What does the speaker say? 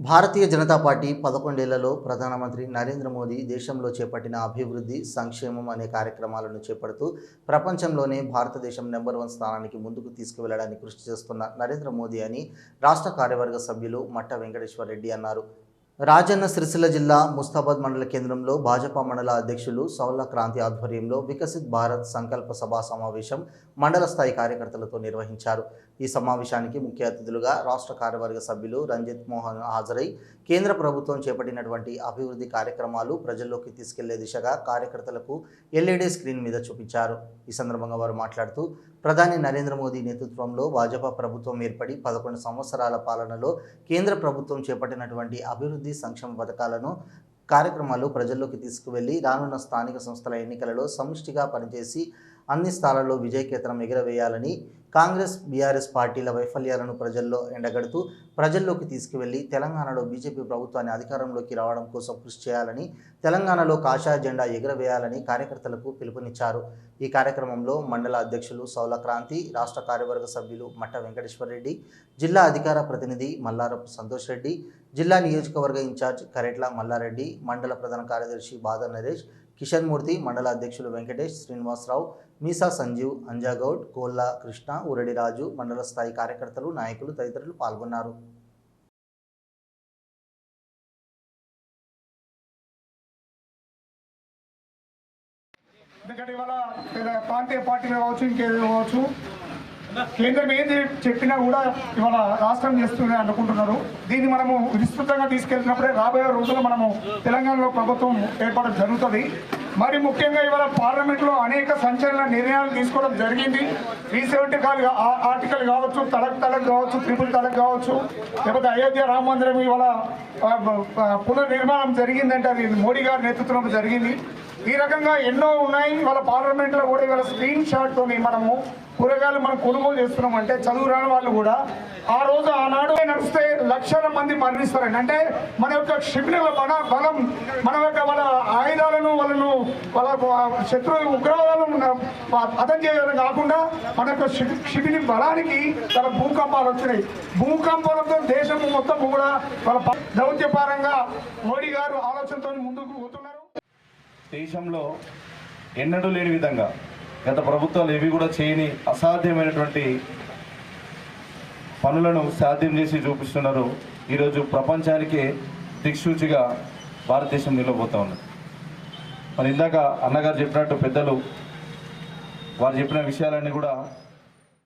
Bharatiya Janata party పదకొండేళ్ళలో ప్రధానమంత్రి నరేంద్ర మోదీ దేశంలో చేపట్టిన అభివృద్ధి సంక్షేమం అనే కార్యక్రమాలను చేపడుతూ ప్రపంచంలోనే భారతదేశం నెంబర్ వన్ స్థానానికి ముందుకు తీసుకువెళ్ళడానికి కృషి చేస్తున్న నరేంద్ర మోదీ అని రాష్ట్ర కార్యవర్గ సభ్యులు మట్ట వెంకటేశ్వర రెడ్డి అన్నారు. రాజన్న సిరిసిల్ల జిల్లా ముస్తాబాద్ మండల కేంద్రంలో భాజపా మండల అధ్యక్షులు సౌల క్రాంతి ఆధ్వర్యంలో వికసిత్ భారత్ సంకల్ప సభా సమావేశం మండల స్థాయి కార్యకర్తలతో నిర్వహించారు. ఈ సమావేశానికి ముఖ్య అతిథులుగా రాష్ట్ర కార్యవర్గ సభ్యులు రంజిత్ మోహన్ హాజరై కేంద్ర ప్రభుత్వం చేపట్టినటువంటి అభివృద్ధి కార్యక్రమాలు ప్రజల్లోకి తీసుకెళ్ళే దిశగా కార్యకర్తలకు ఎల్ఈడి స్క్రీన్ మీద చూపించారు. ఈ సందర్భంగా వారు మాట్లాడుతూ ప్రధాని నరేంద్ర మోదీ నేతృత్వంలో భాజపా ప్రభుత్వం ఏర్పడి పదకొండు సంవత్సరాల పాలనలో కేంద్ర ప్రభుత్వం చేపట్టినటువంటి అభివృద్ధి సంక్షేమ పథకాలను కార్యక్రమాలు ప్రజల్లోకి తీసుకువెళ్ళి రానున్న స్థానిక సంస్థల ఎన్నికలలో సమిష్టిగా పనిచేసి అన్ని స్థానాల్లో విజయకేతనం ఎగురవేయాలని కాంగ్రెస్ బీఆర్ఎస్ పార్టీల వైఫల్యాలను ప్రజల్లో ఎండగడుతూ ప్రజల్లోకి తీసుకువెళ్ళి తెలంగాణలో బీజేపీ ప్రభుత్వాన్ని అధికారంలోకి రావడం కోసం కృషి చేయాలని తెలంగాణలో కాషాయ జెండా ఎగురవేయాలని కార్యకర్తలకు పిలుపునిచ్చారు. ఈ కార్యక్రమంలో మండల అధ్యక్షులు సౌల క్రాంతి రాష్ట్ర కార్యవర్గ సభ్యులు మట్ట వెంకటేశ్వరరెడ్డి జిల్లా అధికార ప్రతినిధి మల్లారపు సంతోష్ రెడ్డి జిల్లా నియోజకవర్గ ఇన్ఛార్జ్ కరెట్ల మల్లారెడ్డి మండల ప్రధాన కార్యదర్శి బాద నరేష్ కిషన్ మూర్తి మండల అధ్యక్షులు వెంకటేష్ శ్రీనివాసరావు మీసా సంజీవ్ అంజాగౌడ్ కోల్లా కృష్ణ ఉరడి రాజు మండల స్థాయి కార్యకర్తలు నాయకులు తదితరులు పాల్గొన్నారు. ఎందుకంటే ఇవాళ ప్రాంతీయ పార్టీలు కావచ్చు ఇంకేదో కావచ్చు కేంద్రం ఏది చెప్పినా కూడా ఇవాళ రాష్ట్రం చేస్తుంది అనుకుంటున్నారు. దీన్ని మనము విస్తృతంగా తీసుకెళ్తున్నప్పుడే రాబోయే రోజుల్లో మనము తెలంగాణలో ప్రభుత్వం ఏర్పడడం జరుగుతుంది. మరి ముఖ్యంగా ఇవాళ పార్లమెంట్లో అనేక సంచలన నిర్ణయాలు తీసుకోవడం జరిగింది. త్రీ సెవెంటీ కాల్ ఆర్టికల్ కావచ్చు తలక్ తలక్ కావచ్చు ట్రిపుల్ తలక్ కావచ్చు లేకపోతే అయోధ్య రామ మందిరం ఇవాళ పునర్నిర్మాణం జరిగిందంటే అది మోడీ గారి నేతృత్వంలో జరిగింది. ఈ రకంగా ఎన్నో ఉన్నాయి. వాళ్ళ పార్లమెంట్లో కూడా ఇవాళ స్క్రీన్ షాట్ తోని మనము కూరగాయలు మనం కొనుగోలు చేస్తున్నాం అంటే చదువు రాని వాళ్ళు కూడా ఆ రోజు ఆనాడు నడిస్తే లక్షల మంది మరణిస్తారండి. అంటే మన యొక్క శిబిరాల బల బలం మన యొక్క వాళ్ళ వాళ్ళ శత్రు ఉగ్రవాదాలను అర్థం చేయడం కాకుండా మన యొక్క శి- బలానికి చాలా భూకంపాలు వచ్చినాయి. భూకంపాలతో దేశం మొత్తం కూడా వాళ్ళ దౌత్యపరంగా మోడీ గారు ఆలోచనతో ముందుకు పోతున్నారు. దేశంలో ఎన్నడూ లేని విధంగా గత ప్రభుత్వాలు ఏవి కూడా చేయని అసాధ్యమైనటువంటి పనులను సాధ్యం చేసి చూపిస్తున్నారు. ఈరోజు ప్రపంచానికే దిక్సూచిగా భారతదేశం నిలబోతా ఉన్నది. మరి ఇందాక అన్నగారు చెప్పినట్టు పెద్దలు వారు చెప్పిన విషయాలన్నీ కూడా